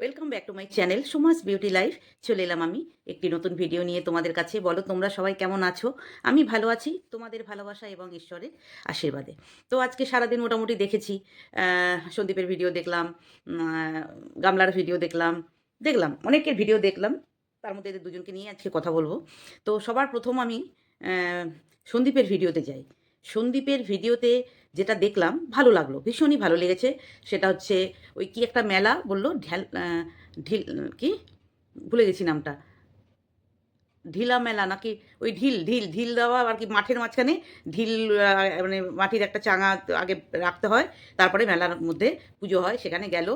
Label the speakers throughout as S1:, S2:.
S1: Welcome back to my channel Suma's beauty life চলে এলাম আমি একটি নতুন ভিডিও নিয়ে তোমাদের কাছে। বলো, তোমরা সবাই কেমন আছো? আমি ভালো আছি, তোমাদের ভালোবাসা এবং ঈশ্বরের আশীর্বাদে। তো আজকে সারাদিন মোটামুটি দেখেছি সন্দীপের ভিডিও দেখলাম গামলার ভিডিও দেখলাম দেখলাম, অনেকের ভিডিও দেখলাম। তার মধ্যে এদের দুজনকে নিয়ে আজকে কথা বলব। তো সবার প্রথম আমি সন্দীপের ভিডিওতে যাই। সন্দীপের ভিডিওতে যেটা দেখলাম ভালো লাগল, ভীষণই ভালো লেগেছে। সেটা হচ্ছে ওই কি একটা মেলা বলল? ঢেল ঢিল, কি? ভুলে গেছি নামটা। ঢিলা মেলা নাকি? ওই ঢিল ঢিল ঢিল দেওয়া আর কি মাঠের মাঝখানে ঢিল মানে মাটির একটা চাঙা আগে রাখতে হয়, তারপরে মেলার মধ্যে পুজো হয়, সেখানে গেল।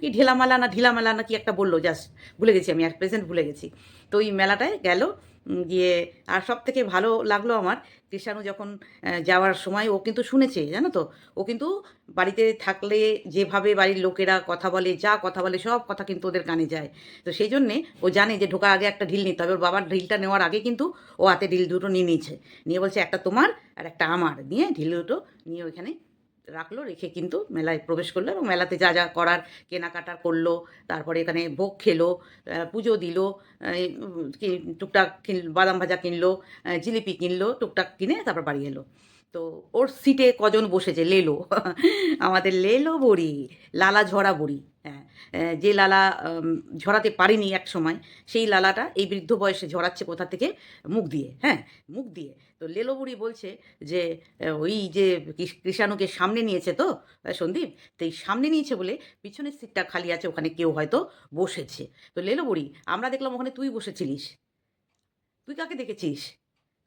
S1: কি ঢিলা মেলা না ঢিলা মেলা না কি একটা বলল? জাস্ট ভুলে গেছি আমি আর প্রেজেন্ট ভুলে গেছি। তো ওই মেলাটায় গেল গিয়ে, আর সব থেকে ভালো লাগল আমার কৃষাণু যখন যাওয়ার সময় ও কিন্তু শুনেছে, জানো তো? ও কিন্তু বাড়িতে থাকলে যেভাবে বাড়ির লোকেরা কথা বলে, যা কথা বলে, সব কথা কিন্তু ওদের কানে যায়। তো সেই জন্যে ও জানে যে ঢোকার আগে একটা ঢিল নিতে হবে। ওর বাবার ঢিলটা নেওয়ার আগে কিন্তু ও হাতে ঢিল দুটো নিয়ে নিয়েছে। নিয়ে বলছে, একটা তোমার আর একটা আমার। নিয়ে ঢিল দুটো নিয়ে ওইখানে রাখল, রেখে কিন্তু মেলায় প্রবেশ করল এবং মেলাতে যা যা করার, কেনাকাটা করল, তারপরে এখানে ভোগ খেলো পুজো দিল টুকটাক কিন, বাদাম ভাজা কিনলো জিলিপি কিনলো, টুকটাক কিনে তারপর বাড়ি এলো। তো ওর সিটে কজন বসেছে? লেলো। আমাদের লেলো বড়ি, লালা ঝরা বড়ি। হ্যাঁ যে লালা ঝরাতে পারিনি এক সময়, সেই লালাটা এই বৃদ্ধ বয়সে ঝরাচ্ছে কোথা থেকে? মুখ দিয়ে হ্যাঁ মুখ দিয়ে। তো লেলো বুড়ি বলছে যে ওই যে কৃষ- কৃষাণুকে সামনে নিয়েছে তো সন্দীপ, তো এই সামনে নিয়েছে বলে পিছনের সিটটা খালি আছে, ওখানে কেউ হয়তো বসেছে। তো লেলো বুড়ি আমরা দেখলাম ওখানে তুই বসেছিলিস। তুই কাকে দেখেছিস?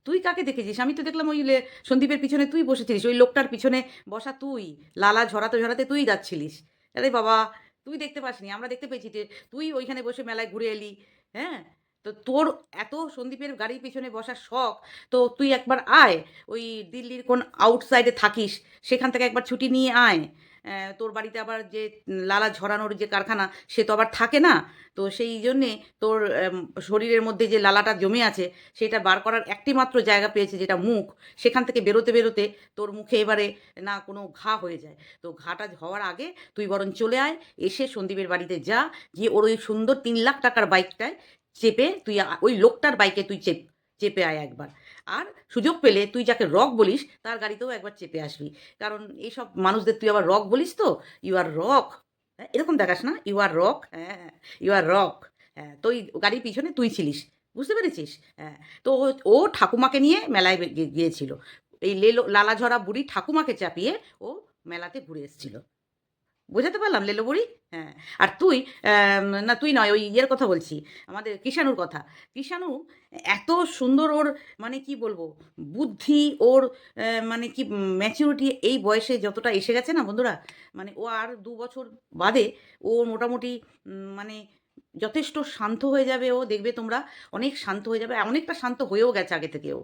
S1: তুই কাকে দেখেছিস? আমি তো দেখলাম ওই সন্দীপের পিছনে তুই বসেছিলিস, ওই লোকটার পিছনে বসা তুই, লালা ঝরাতে ঝরাতে তুই যাচ্ছিলিস। আরে বাবা তুই দেখতে পাসনি, আমরা দেখতে পেয়েছি যে তুই ওইখানে বসে মেলায় ঘুরে এলি হ্যাঁ? তো তোর এত সন্দীপের গাড়ির পিছনে বসার শখ, তো তুই একবার আয়, ওই দিল্লির কোন আউটসাইডে থাকিস, সেখান থেকে একবার ছুটি নিয়ে আয়। তোর বাড়িতে আবার যে লালা ঝরানোর যে কারখানা, সে তো আবার থাকে না। তো সেই জন্যে তোর শরীরের মধ্যে যে লালাটা জমে আছে, সেটা বার করার একটি মাত্র জায়গা পেয়েছে যেটা মুখ। সেখান থেকে বেরোতে বেরোতে তোর মুখে এবারে না কোনো ঘা হয়ে যায়। তো ঘাটা হওয়ার আগে তুই বরং চলে আয়, এসে সন্দীপের বাড়িতে যা, গিয়ে ওর ওই সুন্দর তিন লাখ টাকার বাইকটায় চেপে তুই ওই লোকটার বাইকে তুই চেপ, চেপে আয় একবার। আর সুযোগ পেলে তুই যাকে রক বলিস, তার গাড়িতেও একবার চেপে আসবি। কারণ এইসব মানুষদের তুই আবার রক বলিস তো? ইউ আর রক হ্যাঁ এরকম দেখাস না? ইউ আর রক হ্যাঁ ইউ আর রক হ্যাঁ তো ওই গাড়ির পিছনে তুই ছিলিস। বুঝতে পেরেছিস? হ্যাঁ তো ও- ঠাকুমাকে নিয়ে মেলায় গিয়েছিল। এই লেলো, লালাঝরা বুড়ি ঠাকুমাকে চাপিয়ে ও মেলাতে ঘুরে এসেছিল। বোঝাতে পারলাম লেলো বুড়ি? হ্যাঁ। আর তুই না তুই নয়, ওই ইয়ের কথা বলছি, আমাদের কিষাণুর কথা। কিষাণু এত সুন্দর ওর মানে কি বলব, বুদ্ধি, ওর মানে কি ম্যাচিউরিটি এই বয়সে যতটা এসে গেছে না বন্ধুরা মানে ও আর দু বছর বাদে ও মোটামুটি মানে যথেষ্ট শান্ত হয়ে যাবে ও, দেখবে তোমরা অনেক শান্ত হয়ে যাবে, অনেকটা শান্ত হয়েও গেছে আগে থেকেও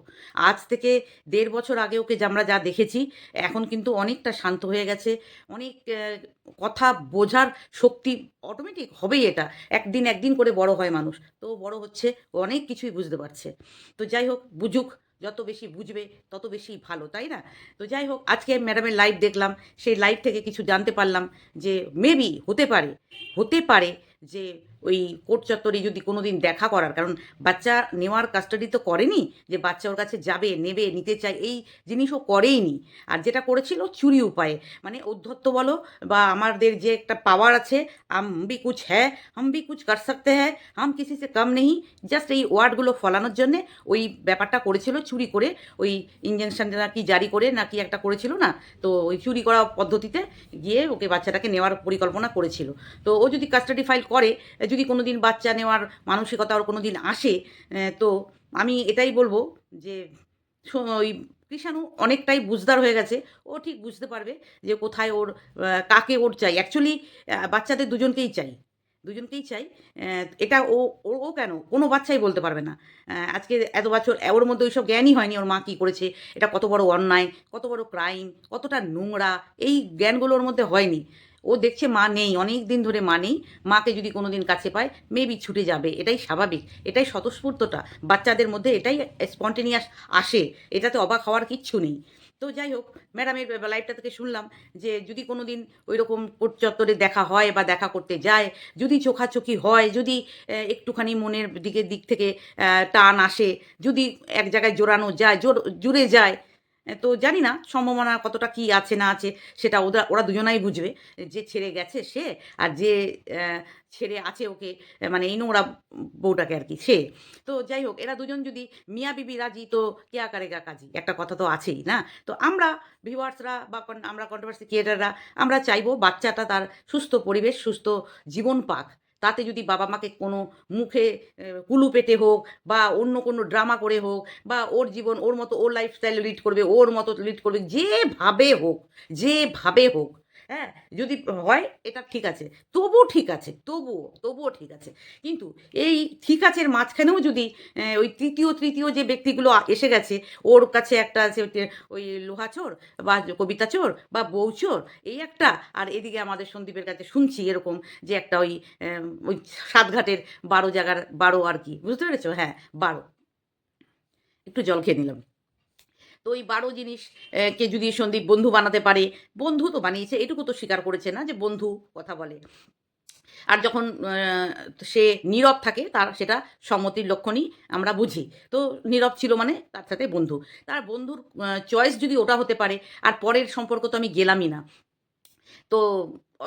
S1: আজ থেকে দেড় বছর আগে ওকে যে আমরা যা দেখেছি, এখন কিন্তু অনেকটা শান্ত হয়ে গেছে। অনেক কথা বোঝার শক্তি অটোমেটিক হবেই এটা। একদিন একদিন করে বড় হয় মানুষ, তো বড় হচ্ছে, ও অনেক কিছুই বুঝতে পারছে। তো যাই হোক, বুঝুক, যত বেশি বুঝবে, তত বেশি ভালো, তাই না? তো যাই হোক, আজকে ম্যাডামের লাইভ দেখলাম, সেই লাইভ থেকে কিছু জানতে পারলাম যে মেবি হতে পারে হতে পারে যে ওই কোর্ট চত্বরে যদি কোনো দিন দেখা করার, কারণ বাচ্চা নেওয়ার কাস্টাডি তো করেনি যে বাচ্চা ওর কাছে যাবে, নেবে, নিতে চায়, এই জিনিসও করেইনি। আর যেটা করেছিল চুরি উপায়ে। মানে উদ্ধত্ত বলো বা আমাদের যে একটা পাওয়ার আছে হাম ভি কুছ হ্যাঁ হাম ভি কুছ কর সকতে হ্যাঁ হাম কিসি সে কম নেই জাস্ট এই ওয়ার্ডগুলো ফলানোর জন্যে ওই ব্যাপারটা করেছিল চুরি করে, ওই ইঞ্জেকশন নাকি জারি করে নাকি একটা করেছিল না, তো ওই চুরি করা পদ্ধতিতে গিয়ে ওকে বাচ্চাটাকে নেওয়ার পরিকল্পনা করেছিল। তো ও যদি কাস্টাডি ফাইল করে যদি কোনো দিন বাচ্চা নেওয়ার মানসিকতা ওর কোনো দিন আসে তো আমি এটাই বলব যে ওই কৃষাণু অনেকটাই বুঝদার হয়ে গেছে। ও ঠিক বুঝতে পারবে যে কোথায় ওর কাকে ওর চাই। অ্যাকচুয়ালি বাচ্চাদের দুজনকেই চাই। দুজনকেই চাই এটা ও ও কেন? কোনো বাচ্চাই বলতে পারবে না। আজকে এত বছর ওর মধ্যে ওইসব জ্ঞানই হয়নি ওর মা কী করেছে। এটা কত বড় অন্যায়, কত বড় ক্রাইম কতটা নোংরা, এই জ্ঞানগুলো ওর মধ্যে হয়নি। ও দেখছে মা নেই, অনেক দিন ধরে মা নেই, মাকে যদি কোনো দিন কাছে পায় মেবি ছুটে যাবে, এটাই স্বাভাবিক, এটাই স্বতঃস্ফূর্তটা, বাচ্চাদের মধ্যে এটাই স্পন্টেনিয়াস আসে, এটাতে অবাক হওয়ার কিচ্ছু নেই। তো যাই হোক ম্যাডামের লাইভটা থেকে শুনলাম, যে যদি কোনো দিন ওই রকম চত্বরে দেখা হয় বা দেখা করতে যায়, যদি চোখাচোখি হয়, যদি একটুখানি মনের দিকের দিক থেকে টান আসে, যদি এক জায়গায় জোরানো যায়, জোর, জুড়ে যায় তো জানি না সম্ভাবনা কতটা কি আছে, না আছে, সেটা ওরা ওরা দুজনাই বুঝবে। যে ছেড়ে গেছে সে আর যে ছেড়ে আছে ওকে মানে এই নোংরা বউটাকে আর কি, সে। তো যাই হোক, এরা দুজন যদি মিয়া বিবি রাজি, তো কেয়া কারেগা কাজী একটা কথা তো আছেই, না? তো আমরা ভিউয়ার্সরা বা আমরা কন্ট্রোভার্সি ক্রিয়েটাররা আমরা চাইব বাচ্চাটা তার সুস্থ পরিবেশ, সুস্থ জীবন পাক। তাতে যদি বাবা মাকে কোনো মুখে কুলু পেটে হোক বা অন্য কোনো ড্রামা করে হোক বা ওর জীবন, ওর মতো ওর লাইফস্টাইল লিড করবে, ওর মতো লিড করবে যেভাবে হোক যেভাবে হোক হ্যাঁ? যদি হয়, এটা ঠিক আছে। তবুও ঠিক আছে, তবুও তবুও ঠিক আছে। কিন্তু এই ঠিক আছের মাঝখানেও যদি ওই তৃতীয় তৃতীয় যে ব্যক্তিগুলো এসে গেছে, ওর কাছে একটা আছে ওই- ওই লোহা চোর বা কবিতা চোর বা বউ চোর, এই একটা, আর এদিকে আমাদের সন্দীপের কাছে শুনছি এরকম যে একটা ওই ওই সাতঘাটের বারো জায়গার বারো আর কি, বুঝতে পেরেছ? হ্যাঁ বারো। একটু জল খেয়ে নিলাম। তো ওই বারো জিনিস কে যদি সন্দীপ বন্ধু বানাতে পারে, বন্ধু তো বানিয়েছে, এটুকু তো স্বীকার করেছে না যে বন্ধু কথা বলে। আর যখন সে নীরব থাকে, তার সেটা সম্মতির লক্ষণই আমরা বুঝি। তো নীরব ছিল মানে তার সাথে বন্ধু। তার বন্ধুর চয়েস যদি ওটা হতে পারে, আর পরের সম্পর্ক তো আমি গেলামই না। তো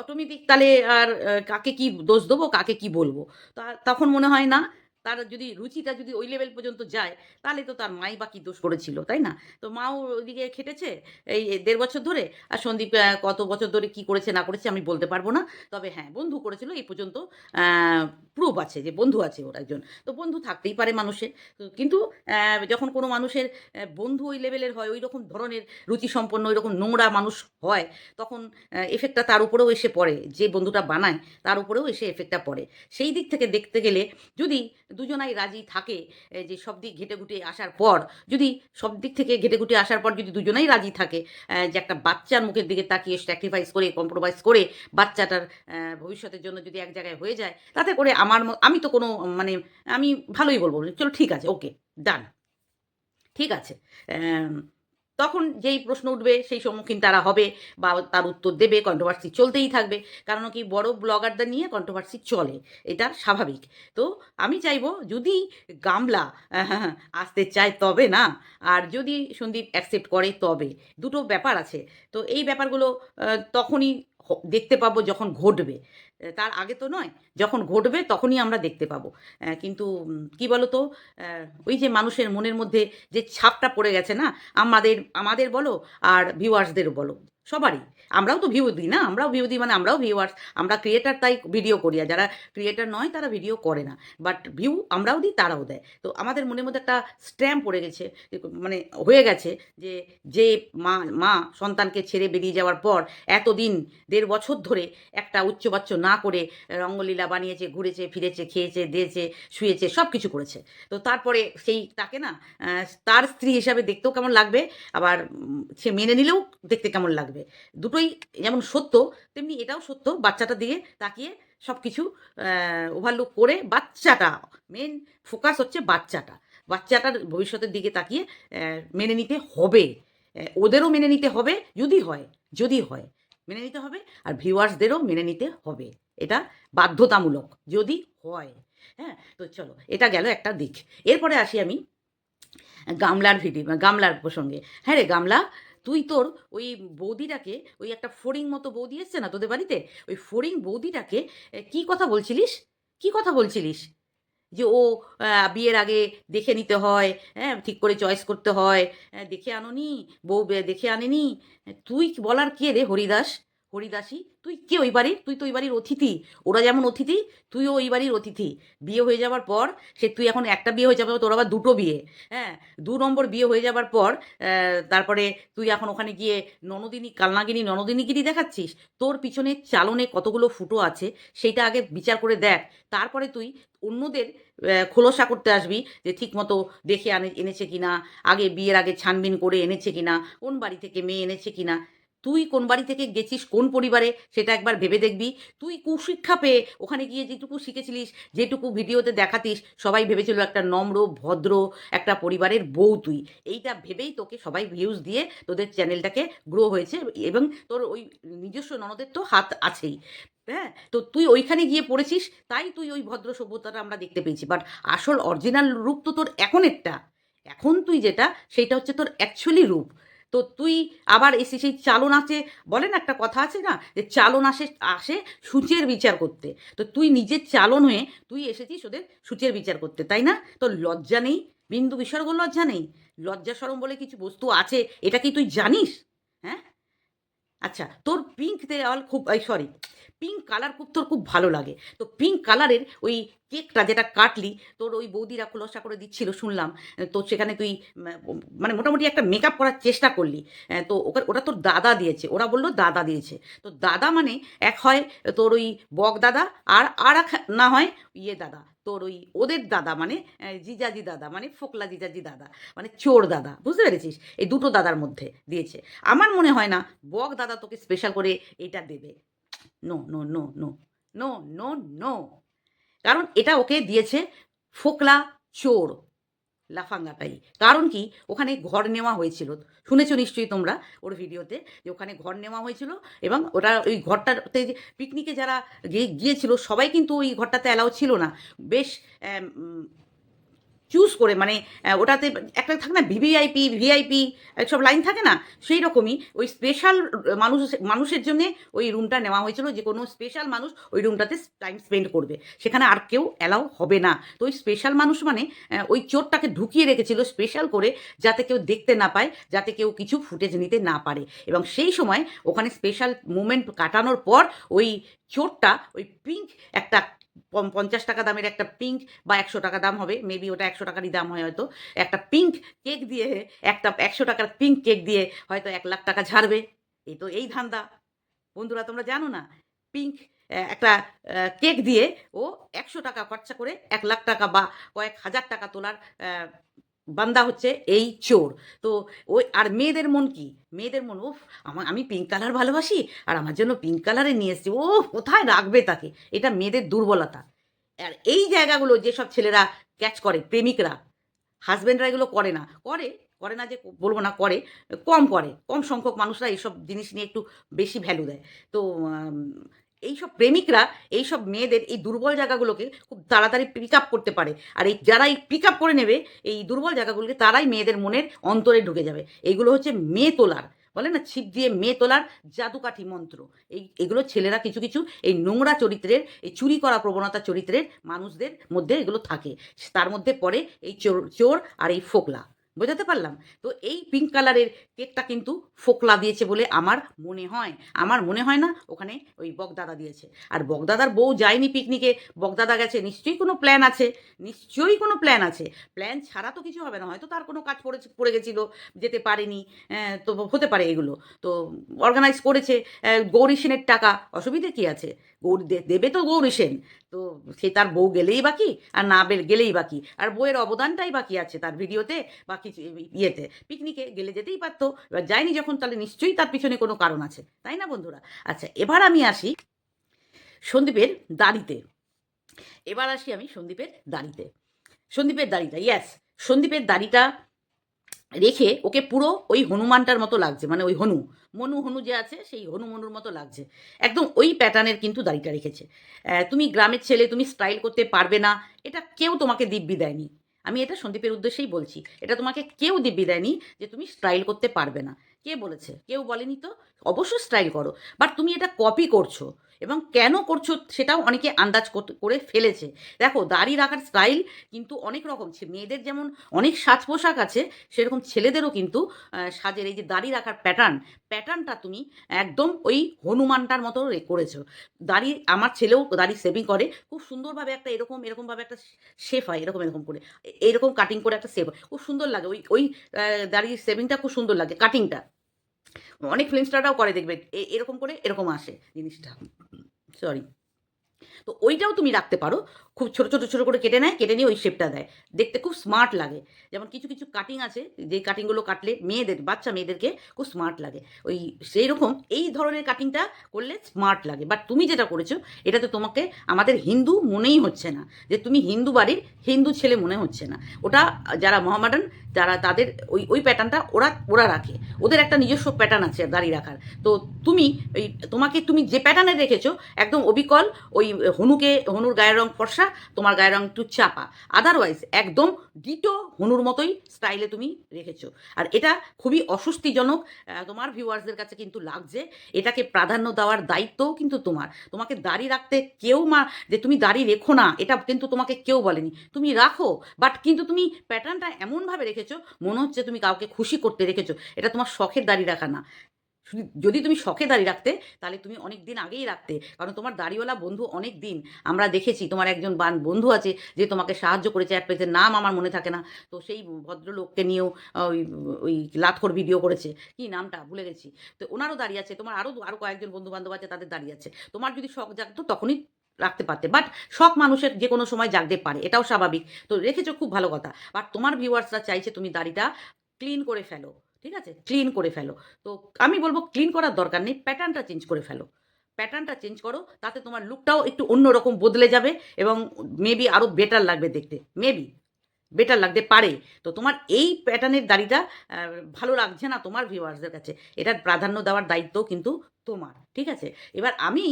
S1: অটোমেটিক তাহলে আর কাকে কি দোষ দেবো, কাকে কি বলব? তা, তখন মনে হয় না তার যদি রুচিটা যদি ওই লেভেল পর্যন্ত যায়, তাহলে তো তার মাই বা কি দোষ করেছিল, তাই না? তো মাও ওইদিকে খেটেছে এই দেড় বছর ধরে, আর সন্দীপ কত বছর ধরে কি করেছে, না করেছে আমি বলতে পারব না। তবে হ্যাঁ বন্ধু করেছিল, এই পর্যন্ত প্রুফ আছে যে বন্ধু আছে ওর একজন। তো বন্ধু থাকতেই পারে মানুষের। কিন্তু যখন কোনো মানুষের বন্ধু ওই লেভেলের হয় ওই রকম ধরনের রুচি সম্পন্ন ওই রকম নোংরা মানুষ হয়, তখন এফেক্টটা তার উপরেও এসে পড়ে। যে বন্ধুটা বানায়, তার উপরেও এসে এফেক্টটা পড়ে। সেই দিক থেকে দেখতে গেলে যদি দুজনাই রাজি থাকে যে সব দিক ঘেটে ঘুটে আসার পর, যদি সব দিক থেকে ঘেটে ঘুটে আসার পর যদি দুজনাই রাজি থাকে যে একটা বাচ্চার মুখের দিকে তাকিয়ে স্যাক্রিফাইস করে কম্প্রোমাইজ করে বাচ্চাটার ভবিষ্যতের জন্য যদি এক জায়গায় হয়ে যায়, তাতে করে আমার আমি তো কোনো মানে আমি ভালোই বলব। চলো ঠিক আছে ওকে ডান ঠিক আছে তখন যেই প্রশ্ন উঠবে, সেই সম্মুখীন তারা হবে বা তার উত্তর দেবে কন্ট্রোভার্সি চলতেই থাকবে। কারণ কি, বড় ব্লগারদের নিয়ে কন্ট্রোভার্সি চলে, এটা স্বাভাবিক। তো আমি চাইব, যদি গামলা আসতে চায় তবে না, আর যদি সন্দীপ অ্যাকসেপ্ট করে তবে, দুটো ব্যাপার আছে। তো এই ব্যাপারগুলো তখনই দেখতে পাবো যখন ঘটবে। তার আগে তো নয়, যখন ঘটবে তখনই আমরা দেখতে পাবো। কিন্তু কি বলো তো ওই যে মানুষের মনের মধ্যে যে ছাপটা পড়ে গেছে না, আমাদের আমাদের বলো আর ভিউয়ার্সদেরও বলো, সবারই। আমরাও তো ভিউ দিই না? আমরাও ভিউ দিই মানে আমরাও ভিউয়ার্স আমরা ক্রিয়েটার তাই ভিডিও করি, আর যারা ক্রিয়েটার নয়, তারা ভিডিও করে না। বাট ভিউ আমরাও দিই, তারাও দেয়। তো আমাদের মনের মধ্যে একটা স্ট্যাম্প পড়ে গেছে মানে হয়ে গেছে, যে যে মা মা সন্তানকে ছেড়ে বেরিয়ে যাওয়ার পর এতদিন, দেড় বছর ধরে একটা উচ্চবাচ্য না করে রঙ্গলীলা বানিয়েছে, ঘুরেছে, ফিরেছে, খেয়েছে, দিয়েছে, শুয়েছে সব কিছু করেছে। তো তারপরে সেই তাকে না তার স্ত্রী হিসাবে দেখতেও কেমন লাগবে, আবার সে মেনে নিলেও দেখতে কেমন লাগবে। দুটোই যেমন সত্য, তেমনি এটাও সত্য। বাচ্চাটা দিকে তাকিয়ে সব কিছু ওভারলুক করে বাচ্চাটা মেন ফোকাস হচ্ছে বাচ্চাটা। বাচ্চাটার ভবিষ্যতের দিকে তাকিয়ে মেনে নিতে হবে। ওদেরও মেনে নিতে হবে, যদি হয় যদি হয়, মেনে নিতে হবে। আর ভিউয়ার্সদেরও মেনে নিতে হবে। এটা বাধ্যতামূলক, যদি হয়। হ্যাঁ তো চলো, এটা গেল একটা দিক। এরপরে আসি আমি গামলার ভিডিও, গামলার প্রসঙ্গে। হ্যাঁ রে, গামলা তুই তোর ওই বৌদিটাকে, ওই একটা ফড়িং মতো বৌদি এসছে না তোদের বাড়িতে? ওই ফড়িং বৌদিটাকে কি কথা বলছিলিস? কি কথা বলছিলিস? যে ও বিয়ের আগে দেখে নিতে হয় হ্যাঁ ঠিক করে চয়েস করতে হয় দেখে আনোনি, বউ দেখে আনেনি তুই বলার কে রে হরিদাস? হরিদাসী, তুই কে ওই বাড়ির? তুই তো ওই বাড়ির অতিথি। ওরা যেমন অতিথি, তুইও ওই বাড়ির অতিথি। বিয়ে হয়ে যাওয়ার পর, সে তুই এখন একটা বিয়ে হয়ে যাবে, তোর আবার দুটো বিয়ে। হ্যাঁ দু নম্বর বিয়ে হয়ে যাবার পর তারপরে তুই এখন ওখানে গিয়ে ননদিনী, কালনাগিনী, ননদিনীগিরি দেখাচ্ছিস? তোর পিছনে চালনে কতগুলো ফুটো আছে, সেইটা আগে বিচার করে দেখ। তারপরে তুই অন্যদের খোলসা করতে আসবি যে ঠিকমতো দেখে আনে, এনেছে কিনা, আগে বিয়ের আগে ছানবিন করে এনেছে কিনা, কোন বাড়ি থেকে মেয়ে এনেছে কিনা। তুই কোন বাড়ি থেকে গেছিস, কোন পরিবারে, সেটা একবার ভেবে দেখবি। তুই কুশিক্ষা পেয়ে ওখানে গিয়ে যেটুকু শিখেছিলিস, যেটুকু ভিডিওতে দেখাতিস, সবাই ভেবেছিল একটা নম্র, ভদ্র একটা পরিবারের বউ তুই। এইটা ভেবেই তোকে সবাই ভিউজ দিয়ে তোদের চ্যানেলটাকে গ্রো হয়েছে এবং তোর ওই নিজস্ব ননদের তো হাত আছেই। হ্যাঁ তো তুই ওইখানে গিয়ে পড়েছিস, তাই তুই ওই ভদ্র সভ্যতাটা আমরা দেখতে পেয়েছি। বাট আসল অরিজিনাল রূপ তো তোর এখন একটা। এখন তুই যেটা সেটা হচ্ছে তোর অ্যাকচুয়ালি রূপ। তো তুই আবার এসে সেই চালন আসে বলেন একটা কথা আছে না? যে চালন আসে আসে সূচের বিচার করতে। তো তুই নিজের চালন হয়ে তুই এসেছিস ওদের সূচের বিচার করতে, তাই না? তো লজ্জা নেই? বিন্দু বিসর্গ লজ্জা নেই? লজ্জা সরম বলে কিছু বস্তু আছে, এটা কি তুই জানিস? হ্যাঁ? আচ্ছা তোর পিঙ্ক দেওয়াল খুব সরি পিঙ্ক কালার খুব, তোর খুব ভালো লাগে। তো পিঙ্ক কালারের ওই কেকটা যেটা কাটলি, তোর ওই বৌদিরা খোলসা করে দিচ্ছিল, শুনলাম। তো সেখানে তুই মানে মোটামুটি একটা মেকআপ করার চেষ্টা করলি। তো ওকে, ওটা তোর দাদা দিয়েছে। ওরা বলল দাদা দিয়েছে। তো দাদা মানে এক হয় তোর ওই বক দাদা আর আর এক না হয় ইয়ে দাদা। তোর ওই ওদের দাদা মানে জিজাজি দাদা মানে ফোকলা জিজাজি দাদা মানে চোর দাদা। বুঝতে পেরেছিস? এই দুটো দাদার মধ্যে দিয়েছে। আমার মনে হয় না বক দাদা তোকে স্পেশাল করে এটা দেবে। No no no no no no no কারণ এটা ওকে দিয়েছে ফোকলা চোর লাফাঙ্গাটাই কারণ কি? ওখানে ঘর নেওয়া হয়েছিল। শুনেছো নিশ্চয়ই তোমরা ওর ভিডিওতে যে ওখানে ঘর নেওয়া হয়েছিল এবং ওটা ওই ঘরটাতে পিকনিকে যারা গিয়ে- গিয়েছিল সবাই কিন্তু ওই ঘরটাতে অ্যালাউ ছিল না। বেশ চুজ করে মানে ওটাতে একটা থাকে না ভিভিআইপি ভিআইপি সব লাইন থাকে না? সেই রকমই ওই স্পেশাল মানুষ, মানুষের জন্য ওই রুমটা নেওয়া হয়েছিল যে কোনো স্পেশাল মানুষ ওই রুমটাতে টাইম স্পেন্ড করবে। সেখানে আর কেউ অ্যালাউ হবে না। তো ওই স্পেশাল মানুষ মানে ওই চোরটাকে ঢুকিয়ে রেখেছিল স্পেশাল করে যাতে কেউ দেখতে না পায়, যাতে কেউ কিছু ফুটেজ নিতে না পারে। এবং সেই সময় ওখানে স্পেশাল মুমেন্ট কাটানোর পর ওই চোরটা, ওই পিঙ্ক একটা পম- পঞ্চাশ টাকা দামের একটা পিঙ্ক বা একশো টাকা দাম হবে মেবি ওটা একশো টাকারই দাম হয় হয়তো। একটা পিঙ্ক কেক দিয়ে, একটা একশো টাকার পিঙ্ক কেক দিয়ে হয়তো এক লাখ টাকা ঝাড়বে। এই তো এই ধান্দা। বন্ধুরা, তোমরা জানো না পিঙ্ক একটা কেক দিয়ে ও একশো টাকা খরচা করে এক লাখ টাকা বা কয়েক হাজার টাকা তোলার বান্দা হচ্ছে এই চোর। তো ওই, আর মেয়েদের মন কি? মেয়েদের মন ও আমার আমি পিঙ্ক কালার ভালোবাসি, আর আমার জন্য পিঙ্ক কালারে নিয়ে এসছি ও কোথায় রাখবে তাকে? এটা মেয়েদের দুর্বলতা। আর এই জায়গাগুলো যেসব ছেলেরা ক্যাচ করে, প্রেমিকরা হাজব্যান্ডরা এগুলো করে না। করে করে না যে বলব না করে, কম করে। কম সংখ্যক মানুষরা এইসব জিনিস নিয়ে একটু বেশি ভ্যালু দেয়। তো এইসব প্রেমিকরা, এইসব মেয়েদের এই দুর্বল জায়গাগুলোকে খুব তাড়াতাড়ি পিক আপ করতে পারে। আর এই যারা এই পিক আপ করে নেবে, এই দুর্বল জায়গাগুলোকে তারাই মেয়েদের মনের অন্তরে ঢুকে যাবে। এইগুলো হচ্ছে মেয়ে তোলার। বলে না? ছিপ দিয়ে মেয়ে তোলার জাদুকাঠি মন্ত্র। এই, এগুলো ছেলেরা কিছু কিছু এই নোংরা চরিত্রের, এই চুরি করা প্রবণতা চরিত্রের মানুষদের মধ্যে এগুলো থাকে। তার মধ্যে পড়ে এই চোর চোর আর এই ফোকলা। বোঝাতে পারলাম? তো এই পিঙ্ক কালারের কেকটা কিন্তু ফোকলা দিয়েছে বলে আমার মনে হয়। আমার মনে হয় না ওখানে ওই বগদাদা দিয়েছে। আর বগদাদার বউ যায়নি পিকনিকে বগদাদা গেছে, নিশ্চয়ই কোনো প্ল্যান আছে? নিশ্চয়ই কোনো প্ল্যান আছে। প্ল্যান ছাড়া তো কিছু হবে না, হয়তো তার কোনো কাজ পড়ে পড়ে গেছিল, যেতে পারেনি তো হতে পারে এগুলো। তো অর্গানাইজ করেছে গৌরী সেনের টাকা, অসুবিধে কী আছে? গৌরী দেবে তো গৌরী সেন। তো সে তার বউ গেলেই বাকি আর না বে- গেলেই বাকি আর বউয়ের অবদানটাই বাকি আছে তার ভিডিওতে, বা কিছু ইয়েতে। পিকনিকে গেলে যেতেই পারতো। এবার যায়নি যখন, তাহলে নিশ্চয়ই তার পিছনে কোনো কারণ আছে। তাই না বন্ধুরা? আচ্ছা এবার আমি আসি সন্দীপের দাড়িতে। এবার আসি আমি সন্দীপের দাড়িতে। সন্দীপের দাড়িটা ইয়াস সন্দীপের দাড়িটা রেখে ওকে পুরো ওই হনুমানটার মতো লাগছে মানে ওই হনু, মনু হনু যে আছে সেই হনু মনুর মতো লাগছে। একদম ওই প্যাটার্নের কিন্তু দাড়িটা রেখেছে। তুমি গ্রামের ছেলে, তুমি স্টাইল করতে পারবে না, এটা কেউ তোমাকে দিব্যি দেয়নি। আমি এটা সন্দীপের উদ্দেশ্যেই বলছি, এটা তোমাকে কেউ দিব্যি দেয়নি যে তুমি স্টাইল করতে পারবে না। কে বলেছে? কেউ বলেনি তো? অবশ্যই স্টাইল করো। বাট তুমি এটা কপি করছ। এবং কেন করছ সেটাও অনেকে আন্দাজ করে ফেলেছে। দেখো, দাড়ি রাখার স্টাইল কিন্তু অনেক রকম। মেয়েদের যেমন অনেক সাজ পোশাক আছে, সেরকম ছেলেদেরও কিন্তু সাজের এই যে দাড়ি রাখার প্যাটার্ন প্যাটার্নটা তুমি একদম ওই হনুমানটার মতো করেছ। দাড়ি, আমার ছেলেও দাড়ি সেভিং করে, খুব সুন্দরভাবে একটা এরকম, এরকমভাবে একটা শেফ হয়, এরকম এরকম করে। এরকম কাটিং করে একটা শেপ হয়। খুব সুন্দর লাগে, ওই ওই দাড়ির সেভিংটা খুব সুন্দর লাগে কাটিংটা অনেক ফিল্ম স্টাররাও করে দেখবে। এরকম করে এরকম আসে জিনিসটা। সরি তো ওইটাও তুমি রাখতে পারো। খুব ছোটো ছোটো ছোটো করে কেটে নেয়, কেটে নিয়ে ওই শেপটা দেয়। দেখতে খুব স্মার্ট লাগে। যেমন কিছু কিছু কাটিং আছে, যে কাটিংগুলো কাটলে মেয়েদের, বাচ্চা মেয়েদেরকে খুব স্মার্ট লাগে। ওই সেই রকম এই ধরনের কাটিংটা করলে স্মার্ট লাগে। বাট তুমি যেটা করেছ এটাতে তোমাকে আমাদের হিন্দু মনেই হচ্ছে না। যে তুমি হিন্দু বাড়ির হিন্দু ছেলে মনে হচ্ছে না। ওটা যারা মহামাডান যারা তাদের ওই ওই প্যাটার্নটা ওরা ওরা রাখে। ওদের একটা নিজস্ব প্যাটার্ন আছে দাড়ি রাখার। তো তুমি ওই, তোমাকে তুমি যে প্যাটার্নে রেখেছো একদম অবিকল ওই হনুকে, হনুর গায়ের রং ফর্সা, তোমার গায়ের রং একটু চাপা। আদারওয়াইজ একদম ডিটো হনুর মতোই স্টাইলে তুমি রেখেছো। আর এটা খুবই অস্বস্তিজনক তোমার ভিউয়ার্সদের কাছে কিন্তু লাগছে। এটাকে প্রাধান্য দেওয়ার দায়িত্বও কিন্তু তোমার। তোমাকে দাড়ি রাখতে কেউ মা, যে তুমি দাড়ি রেখো না, এটা কিন্তু তোমাকে কেউ বলেনি। তুমি রাখো বাট কিন্তু তুমি প্যাটার্নটা এমনভাবে রেখেছো, মনে হচ্ছে তুমি কাউকে খুশি করতে রেখেছো। এটা তোমার শখের দাড়ি রাখা না। যদি তুমি শখে দাড়ি রাখতে, তাহলে তুমি অনেক দিন আগেই রাখতে। কারণ তোমার দাড়িওয়ালা বন্ধু অনেক দিন আমরা দেখেছি তোমার একজন বান- বন্ধু আছে যে তোমাকে সাহায্য করেছে এক পেজের নাম আমার মনে থাকে না। তো সেই ভদ্রলোককে নিয়েও ওই ওই লাতখোর ভিডিও করেছে। কি নামটা? ভুলে গেছি। তো ওনারও দাঁড়িয়ে আছে। তোমার আরও আরও কয়েকজন বন্ধু বান্ধব আছে, তাদের দাঁড়িয়ে আছে। তোমার যদি শখ জাগতো তখনই রাখতে পারতে। বাট শখ মানুষের যে কোনো সময় জাগতে পারে। এটাও স্বাভাবিক। তো রেখেছো, খুব ভালো কথা। বাট তোমার ভিউয়ার্সরা চাইছে তুমি দাড়িটা ক্লিন করে ফেলো। ঠিক আছে? ক্লিন করে ফেলো। তো আমি বলব ক্লিন করার দরকার নেই প্যাটার্নটা চেঞ্জ করে ফেলো। প্যাটার্নটা চেঞ্জ করো, তাতে তোমার লুকটাও একটু অন্যরকম বদলে যাবে এবং মেবি আরও বেটার লাগবে দেখতে। মেবি বেটার লাগতে পারে। তো তোমার এই প্যাটার্নের দাড়িটা ভালো লাগছে না তোমার ভিউয়ার্সদের কাছে। এটার প্রাধান্য দেওয়ার দায়িত্ব কিন্তু তোমার ঠিক আছে? এবার আমি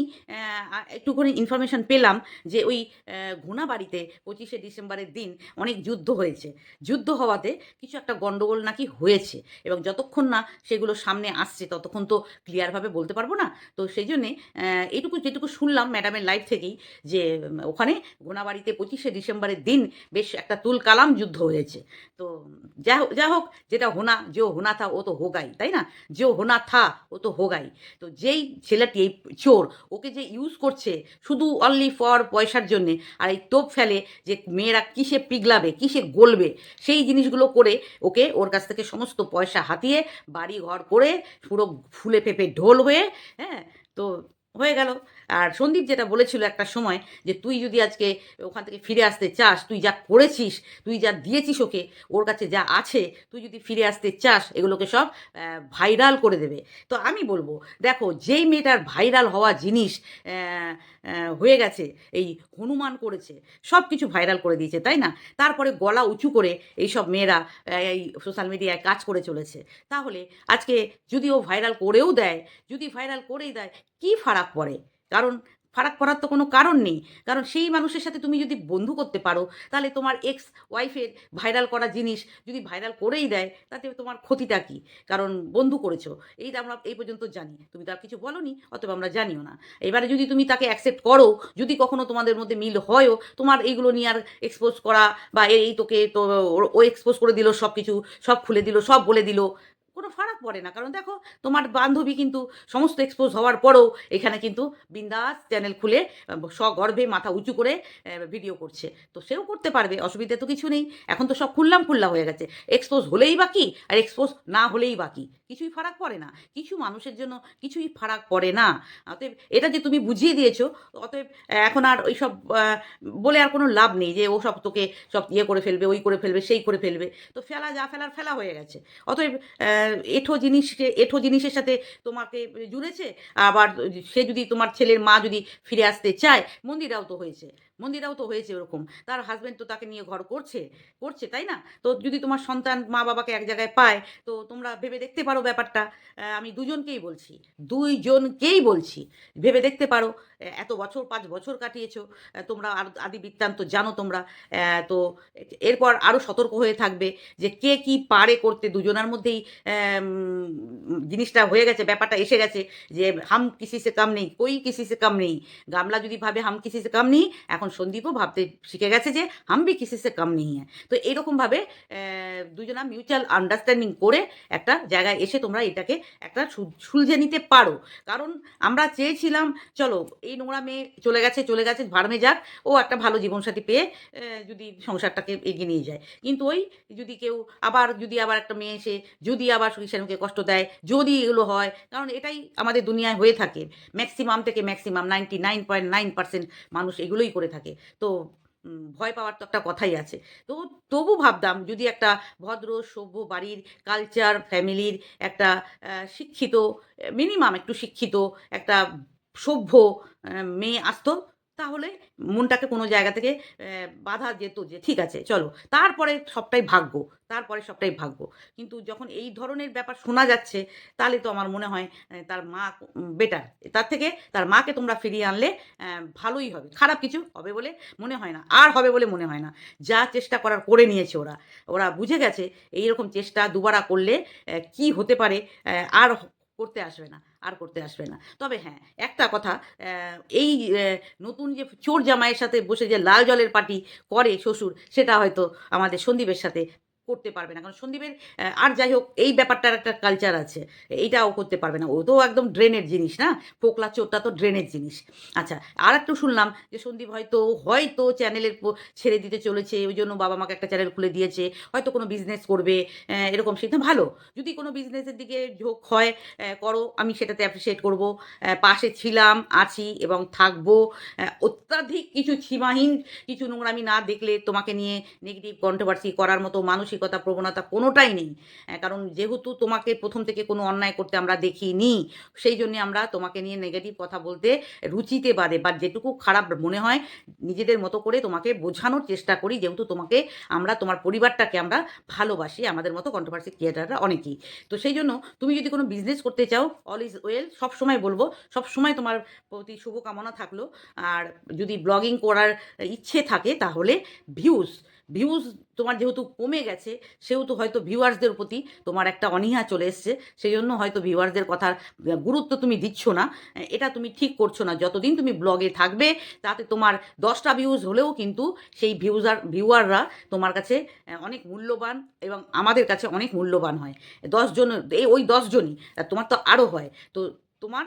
S1: একটুখানি ইনফরমেশন পেলাম যে ওই আহ, ঘোনাবাড়িতে পঁচিশে ডিসেম্বরের দিন অনেক যুদ্ধ হয়েছে। যুদ্ধ হওয়াতে কিছু একটা গণ্ডগোল নাকি হয়েছে এবং যতক্ষণ না সেগুলো সামনে আসছে ততক্ষণ তো ক্লিয়ারভাবে বলতে পারব না। তো সেই জন্যে এইটুকু যেটুকু শুনলাম ম্যাডামের লাইফ থেকেই যে ওখানে ঘোনাবাড়িতে পঁচিশে ডিসেম্বরের দিন বেশ একটা তুল কালাম যুদ্ধ হয়েছে। তো যা যা হোক যেটা হোনা যে হোনা থা ও তো হোগাই তাই না? যে হোনা থা ও তো হোগাই। তো যেই ছেলেটি, এই চোর, ওকে যে ইউজ করছে শুধু অনলি ফর পয়সার জন্যে, আর এই তোপ ফেলে যে মেয়েরা কিসে পিগলাবে, কিসে গলবে, সেই জিনিসগুলো করে ওকে ওর কাছ থেকে সমস্ত পয়সা হাতিয়ে বাড়ি ঘর করে পুরো ফুলে পেঁপে ঢোল হয়ে হ্যাঁ তো হয়ে গেল। আর সন্দীপ যেটা বলেছিল একটা সময় যে তুই যদি আজকে ওখান থেকে ফিরে আসতে চাস, তুই যা করেছিস, তুই যা দিয়েছিস ওকে, ওর কাছে যা আছে, তুই যদি ফিরে আসতে চাস, এগুলোকে সব ভাইরাল করে দেবে। তো আমি বলব, দেখো, যেই মেয়েটার ভাইরাল হওয়া জিনিস হয়ে গেছে, এই হনুমান করেছে, সব কিছু ভাইরাল করে দিয়েছে, তাই না? তারপরে গলা উঁচু করে এইসব মেয়েরা এই সোশ্যাল মিডিয়ায় কাজ করে চলেছে। তাহলে আজকে যদি ও ভাইরাল করেও দেয়, যদি ভাইরাল করেই দেয়, কি ফারাক পড়ে? কারণ ফারাক পড়ার তো কোনো কারণ নেই। কারণ সেই মানুষের সাথে তুমি যদি বন্ধু করতে পারো, তাহলে তোমার এক্স ওয়াইফের ভাইরাল করা জিনিস যদি ভাইরাল করেই দেয়, তাতে তোমার ক্ষতিটা কী? কারণ বন্ধু করেছ। এইটা আমরা এই পর্যন্ত জানি। তুমি তো আর কিছু বলনি অথবা আমরা জানিও না। এবারে যদি তুমি তাকে অ্যাকসেপ্ট করো, যদি কখনো তোমাদের মধ্যে মিল হয়ও, তোমার এইগুলো নিয়ে আর এক্সপোজ করা বা এই তোকে তো ও এক্সপোজ করে দিল সব কিছু সব খুলে দিল, সব বলে দিল কোনো ফারাক পড়ে না। কারণ দেখো তোমার বান্ধবী কিন্তু সমস্ত এক্সপোজ হওয়ার পরেও এখানে কিন্তু বিন্দাস চ্যানেল খুলে আহ, সগর্ভে মাথা উঁচু করে ভিডিও করছে। তো সেও করতে পারবে অসুবিধা তো কিছু নেই। এখন তো সব খুললাম খুল্লা হয়ে গেছে। এক্সপোজ হলেই বাকি আর এক্সপোজ না হলেই বাকি কিছুই ফারাক পড়ে না। কিছু মানুষের জন্য কিছুই ফারাক পড়ে না। অতএব এটা যে তুমি বুঝিয়ে দিয়েছ অতএব এখন আর ওই সব বলে আর কোনো লাভ নেই যে ও সব তোকে সব ইয়ে করে ফেলবে ওই করে ফেলবে সেই করে ফেলবে। তো ফেলা যা ফেলার ফেলা হয়ে গেছে। অতএব এঠো জিনিস এঠো জিনিসের সাথে তোমাকে জুড়েছে, আবার সে যদি তোমার ছেলের মা যদি ফিরে আসতে চায়, মন্দিরাও তো হয়েছে। মন্দিরাও তো হয়েছে ওরকম। তার হাজব্যান্ড তো তাকে নিয়ে ঘর করছে করছে, তাই না? তো যদি তোমার সন্তান মা বাবাকে এক জায়গায় পায়, তো তোমরা ভেবে দেখতে পারো ব্যাপারটা। আমি দুজনকেই বলছি, দুইজনকেই বলছি, ভেবে দেখতে পারো। এত বছর, পাঁচ বছর কাটিয়েছো তোমরা আর আদি বৃত্তান্ত জানো তোমরা। তো এরপর আরও সতর্ক হয়ে থাকবে যে কে কি পারে করতে। দুজনের মধ্যেই জিনিসটা হয়ে গেছে, ব্যাপারটা এসে গেছে যে হাম কিসি সে কাম নেই, কই কিসি সে কাম নেই। গামলা যদি ভাবে হাম কিসি সে কাম নেই, এখন সন্দীপও ভাবতে শিখে গেছে যে হামবি কিসি সে কম নেই হ্যাঁ। তো এইরকমভাবে দুজনা মিউচুয়াল আন্ডারস্ট্যান্ডিং করে একটা জায়গায় এসে তোমরা এটাকে একটা সুলঝে নিতে পারো। কারণ আমরা চেয়েছিলাম, চলো এই নোংরা মেয়ে চলে গেছে চলে গেছে, ভাড়মে যাক, ও একটা ভালো জীবনসাথী পেয়ে যদি সংসারটাকে এগিয়ে নিয়ে যায়। কিন্তু ওই যদি কেউ আবার, যদি আবার একটা মেয়ে এসে, যদি আবার সুইসানুকে কষ্ট দেয়, যদি এগুলো হয়, কারণ এটাই আমাদের দুনিয়ায় হয়ে থাকে। ম্যাক্সিমাম থেকে maximum ninety nine point nine percent মানুষ এগুলোই করে থাকে। তো ভয় পাওয়ার তো একটা কথাই আছে। তো তবু ভাবতাম যদি একটা ভদ্র, সভ্য বাড়ির কালচার ফ্যামিলির একটা শিক্ষিত মিনিমাম একটু শিক্ষিত, একটা সভ্য মেয়ে আসতো তাহলে মনটাকে কোনো জায়গা থেকে বাধা যেত যে ঠিক আছে, চলো। তারপরে সবটাই ভাগ্য, তারপরে সবটাই ভাগ্য। কিন্তু যখন এই ধরনের ব্যাপার শোনা যাচ্ছে, তাহলে তো আমার মনে হয় তার মা বেটার তার থেকে তার মাকে তোমরা ফিরিয়ে আনলে ভালোই হবে। খারাপ কিছু হবে বলে মনে হয় না। আর হবে বলে মনে হয় না। যা চেষ্টা করার করে নিয়েছে ওরা। ওরা বুঝে গেছে এই রকম চেষ্টা দুবারা করলে কি হতে পারে আর করতে আসবে না, আর করতে আসবে না। তবে হ্যাঁ একটা কথা এই নতুন যে চোর জামাইয়ের সাথে বসে যে লাল জলের পার্টি করে শ্বশুর, সেটা হয়তো আমাদের সন্দীপের সাথে করতে পারবে না। কারণ সন্দীপের আর যাই হোক, এই ব্যাপারটার একটা কালচার আছে। এইটাও করতে পারবে না। ও তো একদম ড্রেনের জিনিস না? পোকলা চোরটা তো ড্রেনের জিনিস। আচ্ছা আর একটু শুনলাম যে সন্দীপ হয়তো হয়তো চ্যানেলের ছেড়ে দিতে চলেছে, ওই জন্য বাবা মাকে একটা চ্যানেল খুলে দিয়েছে। হয়তো কোনো বিজনেস করবে এরকম সেটা ভালো, যদি কোনো বিজনেসের দিকে ঝোঁক হয় করো, আমি সেটাতে অ্যাপ্রিসিয়েট করব। পাশে ছিলাম, আছি এবং থাকব। অত্যাধিক কিছু সীমাহীন, কিছু নোংরামি না দেখলে তোমাকে নিয়ে নেগেটিভ কন্ট্রোভার্সি করার মতো মানসিকতা, প্রবণতা কোনোটাই নেই। কারণ যেহেতু তোমাকে প্রথম থেকে কোনো অন্যায় করতে আমরা দেখিনি, সেই জন্য আমরা তোমাকে নিয়ে নেগেটিভ কথা বলতে রুচিতে বাদে বা যেটুকু খারাপ মনে হয়, নিজেদের মতো করে তোমাকে বোঝানোর চেষ্টা করি, যেহেতু তোমাকে আমরা, তোমার পরিবারটাকে আমরা ভালোবাসি, আমাদের মতো কন্ট্রোভার্সি ক্রিয়েটাররা অনেকেই। তো সেই জন্য তুমি যদি কোনো বিজনেস করতে চাও অল ইজ ওয়েল সব সময় বলব, সব সময় তোমার প্রতি শুভকামনা থাকল, আর যদি ব্লগিং করার ইচ্ছে থাকে, তাহলে ভিউজ ভিউজ তোমার যেহেতু কমে গেছে সেহেতু হয়তো ভিউয়ার্সদের প্রতি তোমার একটা অনীহা চলে এসছে সেই জন্য হয়তো ভিউয়ার্সদের কথার গুরুত্ব তুমি দিচ্ছ না। এটা তুমি ঠিক করছ না। যতদিন তুমি ব্লগে থাকবে, তাতে তোমার দশটা ভিউজ হলেও কিন্তু সেই ভিউজার ভিউয়াররা তোমার কাছে অনেক মূল্যবান এবং আমাদের কাছে অনেক মূল্যবান হয়। দশজন এই ওই দশজনই তোমার তো আরও হয়। তো তোমার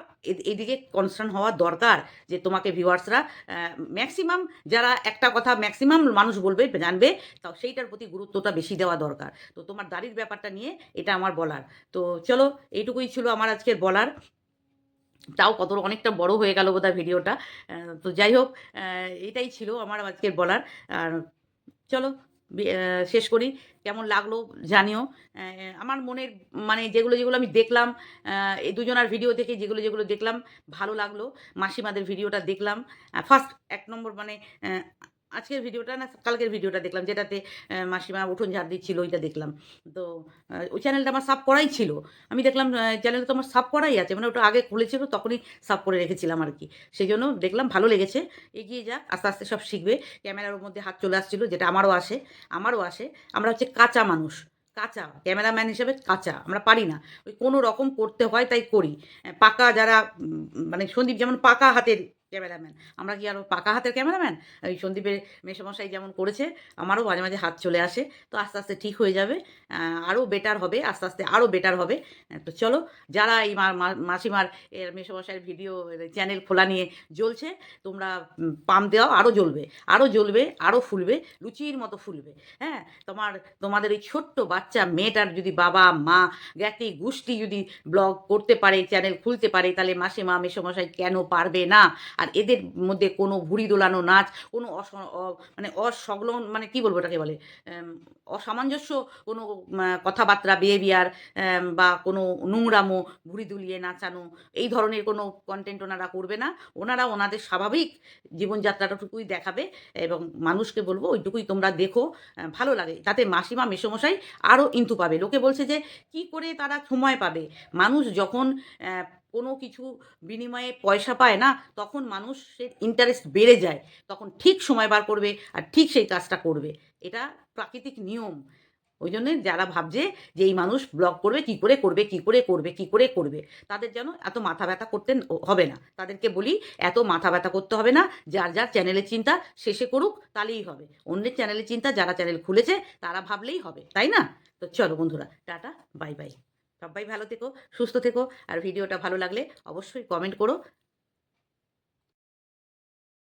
S1: এদিকে কনসার্ন হওয়া দরকার যে তোমাকে ভিউয়ার্সরা ম্যাক্সিমাম যারা একটা কথা ম্যাক্সিমাম মানুষ বলবে, জানবে, তাও সেইটার প্রতি গুরুত্বটা বেশি দেওয়া দরকার। তো তোমার দাড়ির ব্যাপারটা নিয়ে এটা আমার বলার। তো চলো, এইটুকুই ছিল আমার আজকের বলার। তাও কত অনেকটা বড় হয়ে গেল বোধহয় ভিডিওটা। তো যাই হোক এটাই ছিল আমার আজকের বলার। আর চলো শেষ করি। কেমন লাগল জানিও। আমার মনের মানে যেগুলো যেগুলো আমি দেখলাম এই দুজনার ভিডিও থেকে যেগুলো যেগুলো দেখলাম, ভালো লাগল। মাসিমাদের ভিডিওটা দেখলাম। ফার্স্ট এক নম্বর মানে আজকের ভিডিওটা না, কালকের ভিডিওটা দেখলাম, যেটাতে মাসিমা উঠোন ঝাড় দিচ্ছিল, ওইটা দেখলাম। তো ওই চ্যানেলটা আমার সাব করাই ছিল। আমি দেখলাম চ্যানেলটা তো আমার সাব করাই আছে মানে ওটা আগে খুলেছিল, তখনই সাব করে রেখেছিলাম আর কি। সেই জন্য দেখলাম, ভালো লেগেছে। এগিয়ে যাক, আস্তে আস্তে সব শিখবে। ক্যামেরার মধ্যে হাত চলে আসছিল, যেটা আমারও আসে আমারও আসে। আমরা হচ্ছে কাঁচা মানুষ, কাঁচা। ক্যামেরাম্যান হিসেবে কাঁচা, আমরা পারি না। ওই কোনো রকম করতে হয়, তাই করি। পাকা যারা মানে সন্দীপ যেমন পাকা হাতের ক্যামেরাম্যান। আমরা কি আর পাকা হাতের ক্যামেরাম্যান? ওই সন্দীপের মেসমশাই যেমন করেছে আমারও মাঝে মাঝে হাত চলে আসে। তো আস্তে আস্তে ঠিক হয়ে যাবে আরও বেটার হবে আস্তে আস্তে আরও বেটার হবে। আহ, তো চলো যারা এই মাসিমার এর মেসমশাইয়ের ভিডিও চ্যানেল খোলা নিয়ে জ্বলছে তোমরা পাম দেওয়াও আরও জ্বলবে আরও জ্বলবে আরও ফুলবে লুচির মতো ফুলবে। হ্যাঁ তোমার তোমাদের এই ছোট্ট বাচ্চা মেয়েটার যদি বাবা মা জ্ঞাতি গোষ্ঠী যদি ব্লগ করতে পারে চ্যানেল খুলতে পারে তাহলে মাসিমা মেসমশাই কেন পারবে না? আর এদের মধ্যে কোনো ভুড়ি দোলানো নাচ, কোনো অস মানে অসংলগ্ন মানে কি বলব এটাকে বলে অসামঞ্জস্য কোনো কথাবার্তা বিহেভিয়ার বা কোনো নোংরামো, ভুড়ি দুলিয়ে নাচানো, এই ধরনের কোনো কন্টেন্ট ওনারা করবে না। ওনারা ওনাদের স্বাভাবিক জীবনযাত্রাটাটুকুই দেখাবে এবং মানুষকে বলব ওইটুকুই তোমরা দেখো ভালো লাগে। তাতে মাসিমা, মেসমশাই আরও ইন্তু পাবে। লোকে বলছে যে, কি করে তারা সময় পাবে? মানুষ যখন কোনো কিছু বিনিময়ে পয়সা পায় না, তখন মানুষের ইন্টারেস্ট বেড়ে যায়। তখন ঠিক সময় বার করবে আর ঠিক সেই কাজটা করবে। এটা প্রাকৃতিক নিয়ম। ওই জন্যে যারা ভাবছে যে এই মানুষ ব্লগ করবে, কি করে করবে, কি করে করবে, কি করে করবে, তাদের যেন এত মাথা ব্যথা করতে হবে না। তাদেরকে বলি, এত মাথা ব্যথা করতে হবে না, যার যার চ্যানেলের চিন্তা শেষে করুক, তাহলেই হবে। অন্যের চ্যানেলের চিন্তা, যারা চ্যানেল খুলেছে, তারা ভাবলেই হবে, তাই না? তো চলো বন্ধুরা, টাটা বাই বাই সবাই ভালো থেকো সুস্থ থেকো। আর ভিডিওটা ভালো লাগলে অবশ্যই কমেন্ট করো।